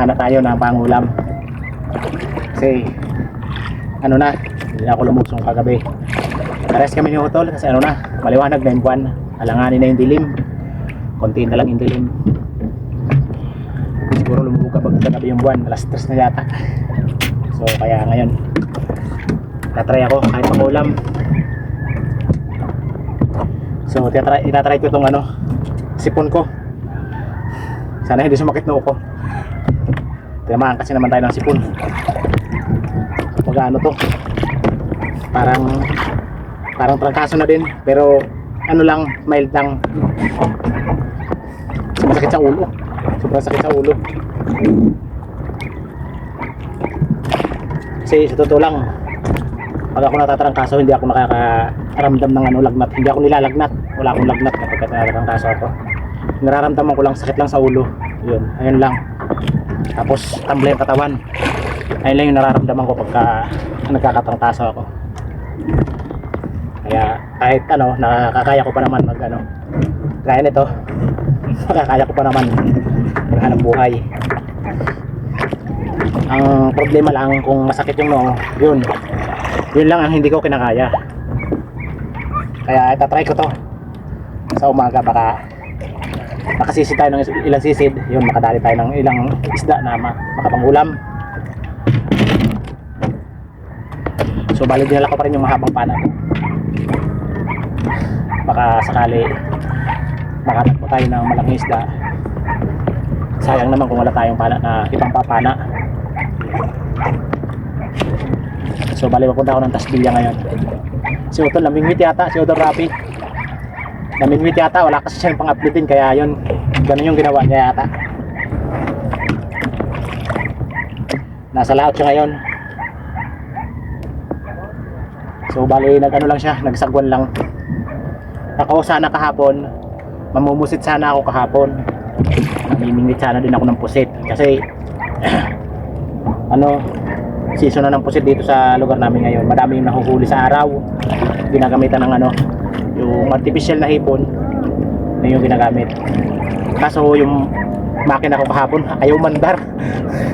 mana tayo ng pangulam. Kasi, ano na, hindi na ako lumusong kagabi. Pares kami ni Utol kasi ano na, maliwanag na yung buwan. Alanganin na yung dilim. Konti na lang yung dilim. Siguro lumubog kapag kagabi yung buwan. Alas stress na yata. So, kaya ngayon, tatry ako kahit pangulam. So, itatry, itatry ko itong ano, sipon ko. Sana hindi sumakit na uko. Tinamaan kasi naman tayo ng sipon. Pag ano to, parang parang trangkaso na din pero ano lang mild lang. Sumasakit sa ulo. Sobrang sakit sa ulo. Kasi sa totoo lang pag ako natatrangkaso hindi ako nakakaramdam ng ano lagnat. Hindi ako nilalagnat. Wala akong lagnat kapag natatrangkaso ako. Nararamdaman ko lang sakit lang sa ulo. Yun ayun lang tapos tambla yung katawan ayun lang yung nararamdaman ko pagka nagkakatrangkaso ako kaya kahit ano, nakakaya ko pa naman mag ano, kaya nito, makakaya ko pa naman maghanap buhay. Ang problema lang kung masakit yung noo, yun. Yun lang ang hindi ko kinakaya. Kaya itatry ko to. Sa umaga baka makasisi tayo ng ilang sisid, yun makadali tayo ng ilang isda na ma- makapangulam. So bali dinala ko pa rin yung mahabang pana. Baka sakali makatagpo tayo ng malaking isda. Sayang naman kung wala tayong pana na ibang papana. So bali papunta ako ng Tasbilya ngayon. Si Utol namingwit yata si Utol Rapi namingwit yata wala kasi siyang pang-upload din kaya yun ganun yung ginawa niya yata nasa laot siya ngayon so bali nag ano lang siya nagsagwan lang ako sana kahapon, mamumusit sana ako kahapon. Namimingit sana din ako ng pusit kasi ano, season na ng pusit dito sa lugar namin ngayon. Madami yung nahuhuli sa araw. Ginagamitan ng ano, artificial na hipon na yung ginagamit. Kaso yung makina ko kahapon, ayaw mandar.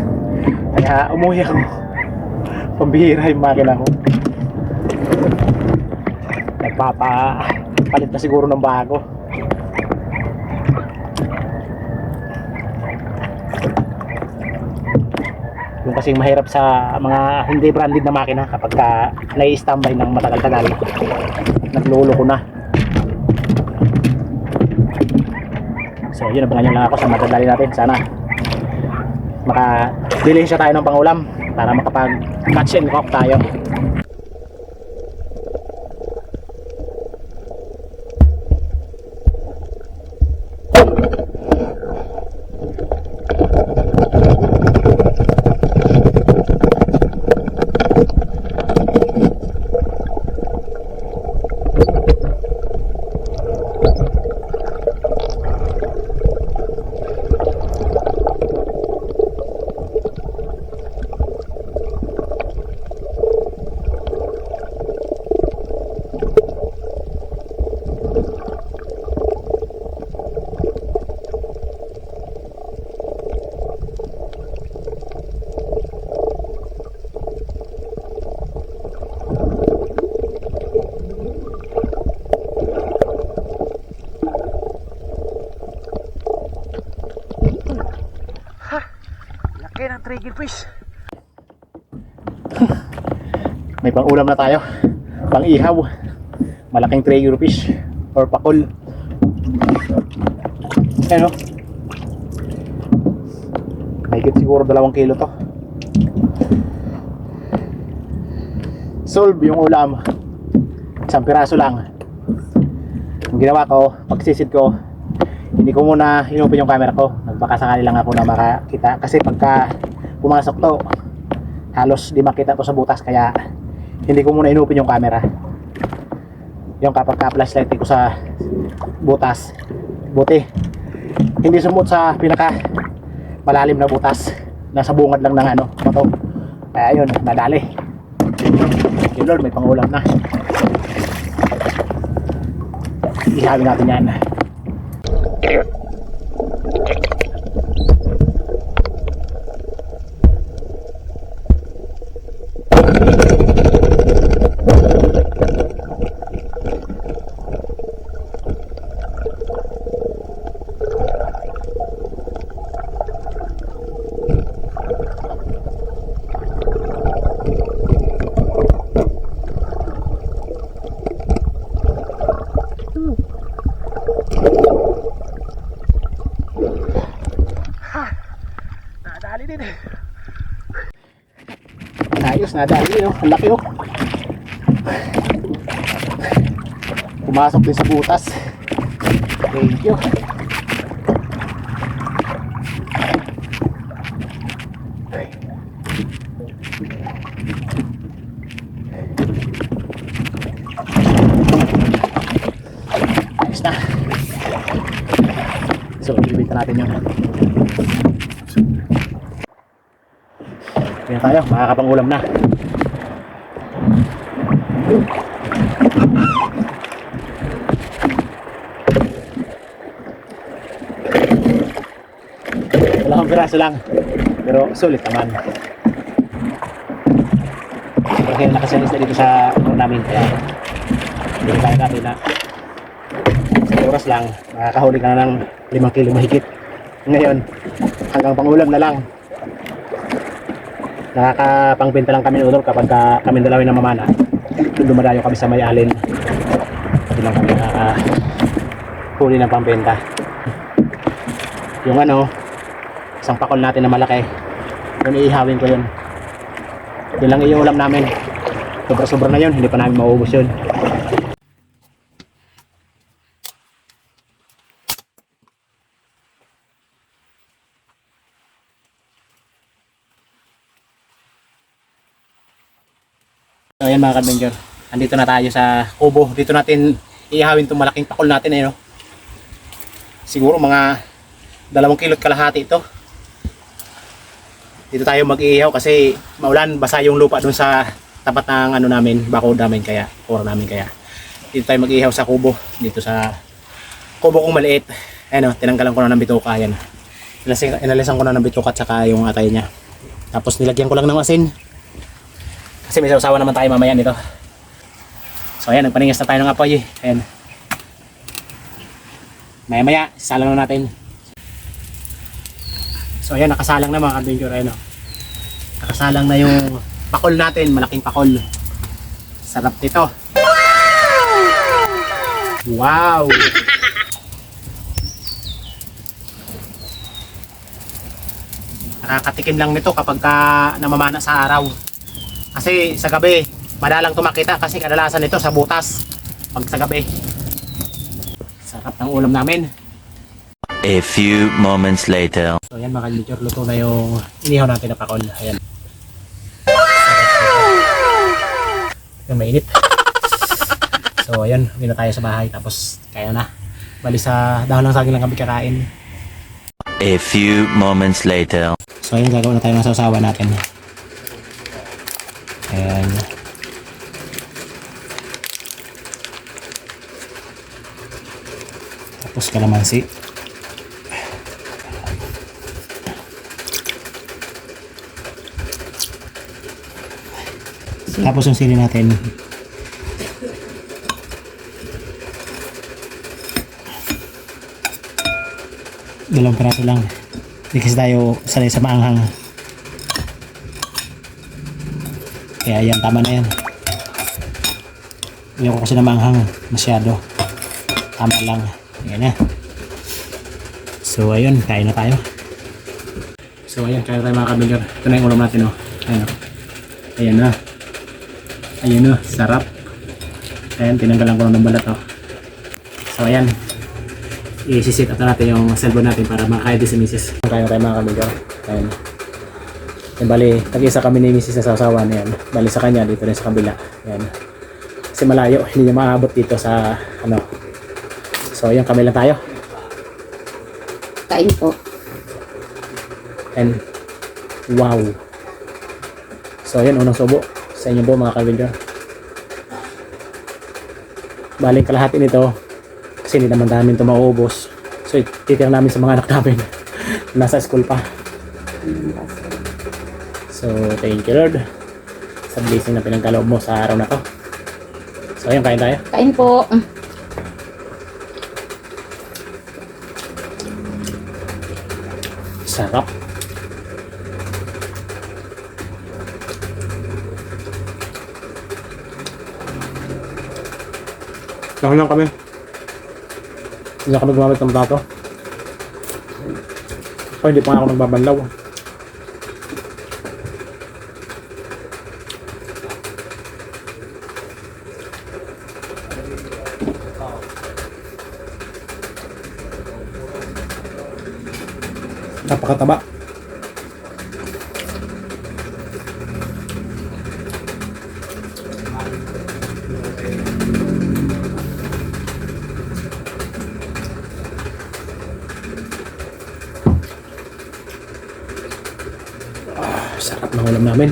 Kaya umuwi ako. Pambihira yung makina ko. Nagpapa palit na siguro ng bago yung kasing mahirap sa mga hindi branded na makina kapag ka nai-standby ng matagal-tagal naglulo ko na so yun abangan nyo lang ako sa matadali natin. Sana maka bilhin siya tayo ng pangulam para makapag catch and cook tayo Fish. May pang ulam na tayo. Pang ihaw. Malaking trigger fish or pakol. Ano? Mahigit siguro dalawang kilo to. Solve yung ulam. Isang piraso lang. Ang ginawa ko, pagsisid ko, hindi ko muna inopen yung camera ko. Nagpakasakali lang ako na makakita. Kasi pagka pumasok to, halos di makita to sa butas. Kaya hindi ko muna inopen yung camera. Yung kapag ka-flashlight ko sa butas, buti. Hindi sumot sa pinaka malalim na butas. Nasa bungad lang ng ano, bato. Kaya yun, nadali. Yun Lord, may pangulam na. Ihawin natin yan. yun eh. Ayos na dali oh. Ang laki oh. Pumasok din sa butas. Thank you. Ayos na. So, ibibig natin yung Yan tayo, makakapang-ulam na. Dalawang piraso lang. Pero sulit naman. Kasi nakasalis na dito sa ano namin. Kaya hindi kaya natin na sa oras lang, makakahuli ka na ng 5 kilo mahigit. Ngayon, hanggang pangulam na lang. Nakakapangbenta lang kami ng udol kapag ka, kami dalawin na mamana. Dumadayo kami sa may alin. Hindi lang kami nakakahuli ng pambenta. Yung ano, isang pakol natin na malaki. Yun iihawin ko yun. Yun lang iulam namin. Sobra-sobra na yun, hindi pa namin mauubos yun. So ayan mga kadvenger, andito na tayo sa kubo. Dito natin iihawin itong malaking pakol natin eh, no? Siguro mga dalawang kilot kalahati ito. Dito tayo mag-iihaw kasi maulan, basa yung lupa dun sa tapat ng ano namin, bako namin kaya, ora namin kaya. Dito tayo mag-iihaw sa kubo, dito sa kubo kong maliit. Ayan o, tinanggalan ko na ng bituka, yan. Inalisan, inalisan ko na ng bituka at saka yung atay niya. Tapos nilagyan ko lang ng asin. Kasi may sausawa naman tayo mamaya nito. So ayan, nagpaningas na tayo ng apoy. Ayan. Maya maya, salang na natin. So ayan, nakasalang na mga adventure. Ayan o. Nakasalang na yung pakol natin, malaking pakol. Sarap nito. Wow! Nakakatikim lang nito kapag ka namamana sa araw. Kasi sa gabi, madalang tumakita kasi kadalasan nito sa butas. Pag sa gabi. Sarap ng ulam namin. A few moments later. So ayan mga kaibigan, luto na yung inihaw natin na pakol. Ayan. Yung mainit. So ayan, uwi na tayo sa bahay tapos kaya na. Bali sa dahon ng saging lang kami kakain. A few moments later. So ayun, gagawin na tayo ng sausawa natin. Ayan. Tapos kalamansi. Tapos yung sili natin. Dalawang piraso lang. Hindi kasi tayo sanay sa maanghang. Kaya yan, tama na yan. Ayaw ko kasi na maanghang masyado. Tama lang. Ayan na. So ayun, kain na tayo. So ayun, kain na tayo mga kabigar. Ito na yung ulam natin oh. Ayan oh. Ayan na. Ayan oh, sarap. Ayan, tinanggalan ko lang ng balat oh. So ayan, i-sit up na natin yung cellphone natin para makakain din si Mrs. Kaya tayo mga kamigaw. Ayan. Yan, bali, tag-isa kami ni Mrs. sa sasawan. Ayan. Bali sa kanya, dito rin sa kabila. Ayan. Kasi malayo, hindi niya maabot dito sa, ano. So, ayan, kami lang tayo. Kain po. And, wow. So, ayan, unang subo sa inyo po mga kamigaw. Bali, kalahati nito, kasi hindi naman namin ito mauubos. So, titirang namin sa mga anak namin. Nasa school pa. So, thank you Lord sa blessing na pinagkaloob mo sa araw na to. So, ayun, kain tayo. Kain po. Sarap. Saan lang kami? Hindi na kami gumamit ng plato. O, hindi pa nga ako nagbabanlaw. Napakataba. Ah, sarap ng ulam namin.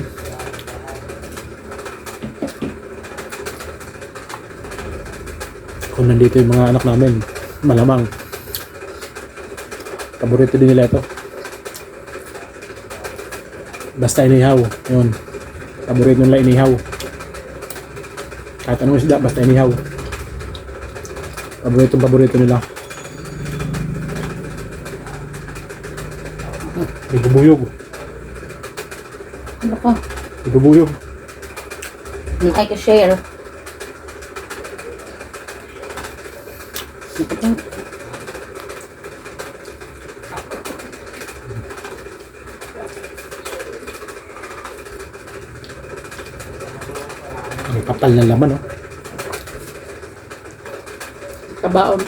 Kung nandito yung mga anak namin, malamang paborito din nila ito. Basta inihaw. Yun. Paborito nila inihaw. Kahit anong isda, basta inihaw. Paborito paborito nila. Ibubuyog. Ano ko? Ibubuyog. Hindi tayo ko share. Ito Ang kapal ng laman, oh. Kabaon.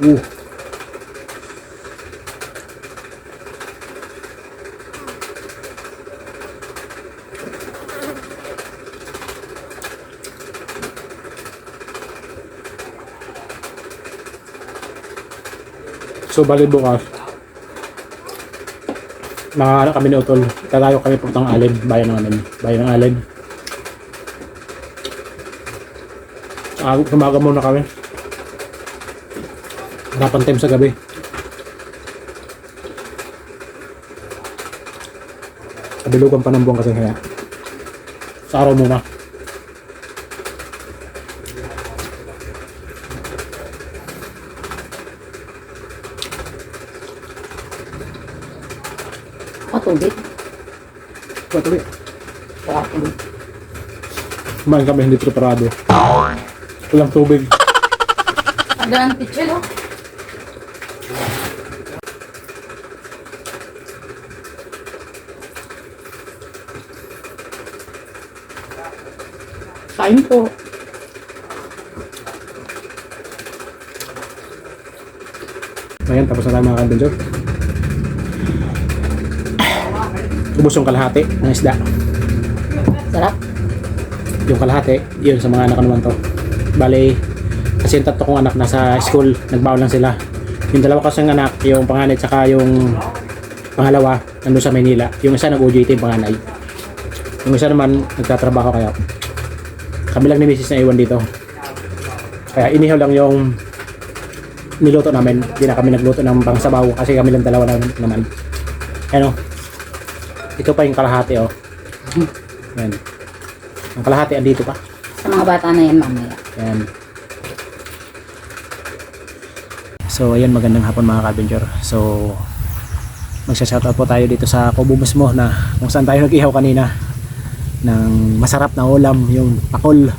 Uh. So, bali bukas, nakakala kami ni Utol. Tatayo kami puntang Alin, bayan ng Alin. Bayan ng Alin. Ah, tumaga muna kami. Harapan time sa gabi. Kabilugan pa ng buwan kasi kaya. Sa araw muna. Patubig. Patuloy. Patubig. Kumain kami hindi preparado. Walang tubig. Ada ang picture, oh. Kain po. Ayan, tapos na tayo mga kadbenjor. Ubus yung kalahati ng isda. Sarap. Yung kalahati, yun sa mga anak ko naman to. Bale, kasi yung tatlo kong anak nasa school, nagbaon lang sila. Yung dalawa kasing anak, yung panganay tsaka yung pangalawa, nandun sa Maynila. Yung isa nag-OJT yung panganay. Yung isa naman, nagtatrabaho kaya. Kami lang ni Mrs. na iwan dito. Kaya inihaw lang yung niluto namin. Hindi na kami nagluto ng pangsabaw kasi kami lang dalawa na, naman. Ano? Ito pa yung kalahati oh. Yan. Ang kalahati andito pa. Sa mga bata na yan mamaya. Yan. So, ayan, magandang hapon mga ka-adventure. So, magsha-shoutout po tayo dito sa Kubo mismo na kung saan tayo nag-ihaw kanina ng masarap na ulam, yung pakol.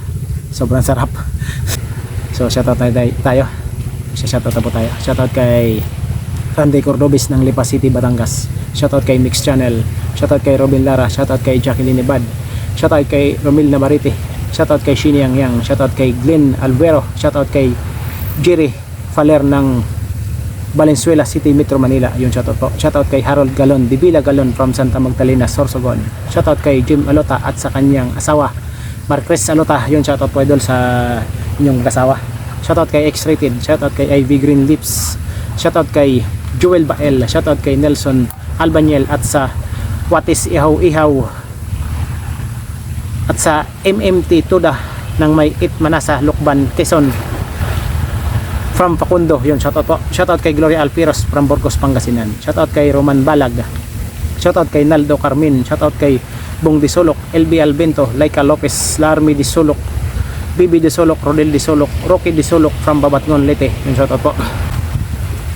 Sobrang sarap. so, shoutout tayo. tayo. Magsha-shoutout na po tayo. Shoutout kay Randy Cordobis ng Lipa City, Batangas. Shoutout kay Mix Channel. Shoutout kay Robin Lara. Shoutout kay Jacqueline Ibad. Shoutout kay Romil Navarite. Shoutout kay Shini Yang Yang. Shoutout kay Glenn Alvero. Shoutout kay Jerry Faler ng Valenzuela City, Metro Manila. Yun shoutout po. Shoutout kay Harold Galon, Dibila Galon from Santa Magdalena, Sorsogon. Shoutout kay Jim Alota at sa kanyang asawa, Marcres Alota. Yun shoutout po idol sa inyong kasawa. Shoutout kay X-Rated. Shoutout kay Ivy Green Lips. Shoutout kay Joel Bael. Shoutout kay Nelson Albaniel at sa Watis Ihaw Ihaw. At sa MMT Tuda ng may It Manasa Lukban Quezon. From Facundo yun shoutout po. Shoutout kay Gloria Alpiros from Burgos Pangasinan. Shoutout kay Roman Balag. Shoutout kay Naldo Carmin. Shoutout kay Bong Disolok LB Albento Laika Lopez Larmi Disolok Bibi Disolok Rodel Disolok Rocky Disolok from Babatngon Leyte. Yun shoutout po.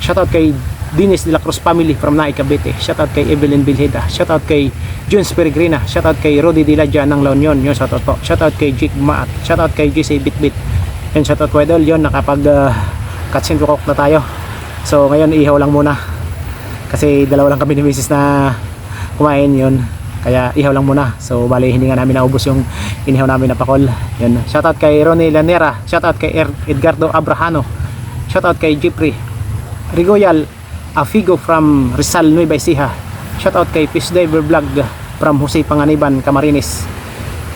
Shoutout kay Dinis de la Cruz family from Naik Cavite. Shoutout kay Evelyn Bilheda. Shoutout kay Junes Peregrina. Shoutout kay Rodi Diladja ng La Union. Yun shoutout po. Shoutout kay Jake Maat. Shoutout kay JC Bitbit. Yun shoutout po idol. Yun nakapag uh, cutscene cook na tayo. So ngayon ihaw lang muna. Kasi dalawa lang kami ni Mrs. na kumain yun. Kaya ihaw lang muna. So bali hindi nga namin naubos yung inihaw namin na pakol. Yun. Shoutout kay Ronnie Lanera. Shoutout kay er Edgardo Abrahano. Shoutout kay Jeffrey Rigoyal Afigo from Rizal Nueva Ecija. Shoutout kay Fish Diver Vlog from Jose Panganiban, Camarines.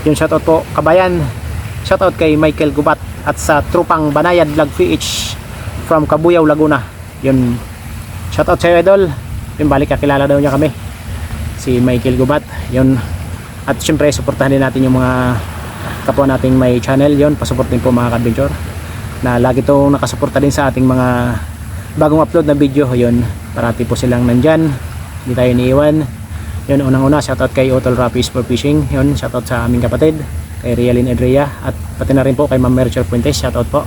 Yun shoutout po kabayan. Shoutout kay Michael Gubat at sa Trupang Banayad Vlog PH from Kabuyaw, Laguna. Yun shoutout sa iyo idol. Yun balik kakilala daw niya kami. Si Michael Gubat. Yun at syempre suportahan din natin yung mga kapwa nating may channel yon pasupport din po mga adventure na lagi itong nakasuporta din sa ating mga bagong upload na video yon parati po silang nandyan. Hindi tayo iniiwan. Yun unang una shoutout kay Otol Rapis for Fishing. Yun shoutout sa aming kapatid kay Rialin Edrea at pati na rin po kay Ma'am Merchel Puentes shoutout po.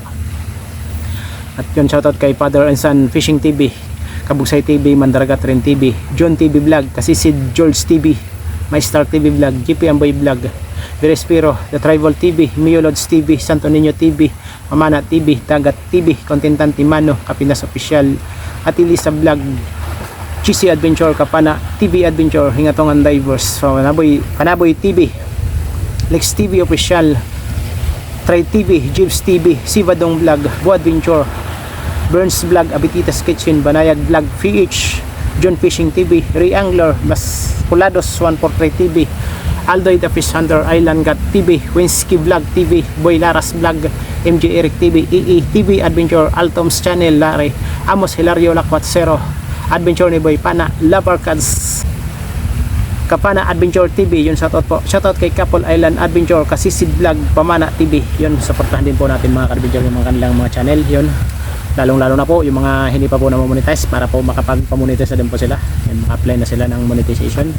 At yun shoutout kay Father and Son Fishing TV Kabugsay TV, Mandaragat rin TV John TV Vlog, Kasisid George TV My Star TV Vlog, GP Amboy Vlog Virespiro, The Tribal TV Mio Lods TV, Santo Niño TV Mamana TV, Dagat TV Kontentante Mano, Kapinas Official at Vlog Cheesy Adventure Kapana TV Adventure Hingatongan Divers Panaboy, Panaboy TV Lex TV Official Trade TV, Jibs TV Sivadong Vlog, Bo Adventure Burns Vlog, Abititas Kitchen Banayag Vlog, PH John Fishing TV, Ray Angler Mas Pulados 143 TV Aldoy the Fish Hunter Island Gat TV Winsky Vlog TV Boy Laras Vlog MJ Eric TV EE TV Adventure Altoms Channel Lare Amos Hilario Lakwat Zero Adventure ni Boy Pana Lover Cats Kapana Adventure TV yun shoutout po. Shoutout kay Couple Island Adventure Kasisid Vlog Pamana TV yun supportahan din po natin mga ka-adventure yung mga kanilang mga channel yun lalong lalo na po yung mga hindi pa po na monetize para po makapag-monetize na din po sila yun, maka-apply na sila ng monetization.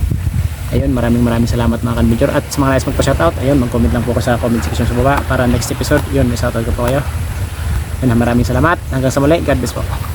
Ayun maraming maraming salamat mga ka-adventure at sa mga nais magpa-shoutout ayun mag-comment lang po ko sa comment section sa baba para next episode. Yun may shoutout ko po kayo. Yun maraming salamat. Hanggang sa muli. God bless po